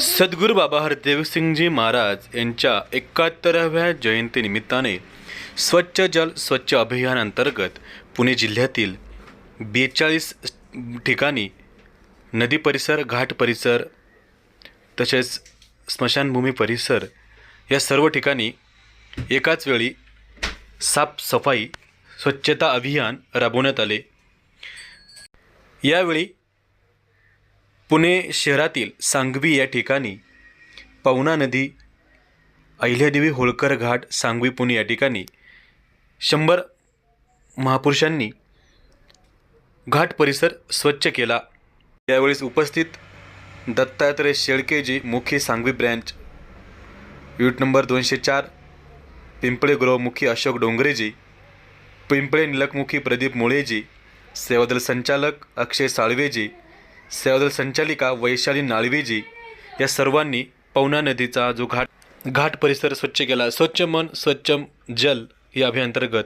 सद्गुरू बाबा हरदेवसिंगजी महाराज यांच्या एकाहत्तराव्या जयंतीनिमित्ताने स्वच्छ जल स्वच्छ अभियान अंतर्गत पुणे जिल्ह्यातील बेचाळीस ठिकाणी नदी परिसर घाट परिसर तसेच स्मशानभूमी परिसर या सर्व ठिकाणी एकाच वेळी साफसफाई स्वच्छता अभियान राबवण्यात आले. यावेळी पुणे शहरातील सांगवी या ठिकाणी पवना नदी अहिल्यादेवी होळकर घाट सांगवी पुणे या ठिकाणी शंभर महापुरुषांनी घाट परिसर स्वच्छ केला. यावेळेस उपस्थित दत्तात्रय शेळकेजी मुखी सांगवी ब्रँच युनिट नंबर दोनशे चार पिंपळे गृहमुखी अशोक डोंगरेजी पिंपळे निलकमुखी प्रदीप मुळेजी सेवादल संचालक अक्षय साळवेजी सेवादल संचालिका वैशाली नाळवीजी या सर्वांनी पवना नदीचा जो घाट घाट परिसर स्वच्छ केला. स्वच्छ मन स्वच्छ जल या अभियांतर्गत.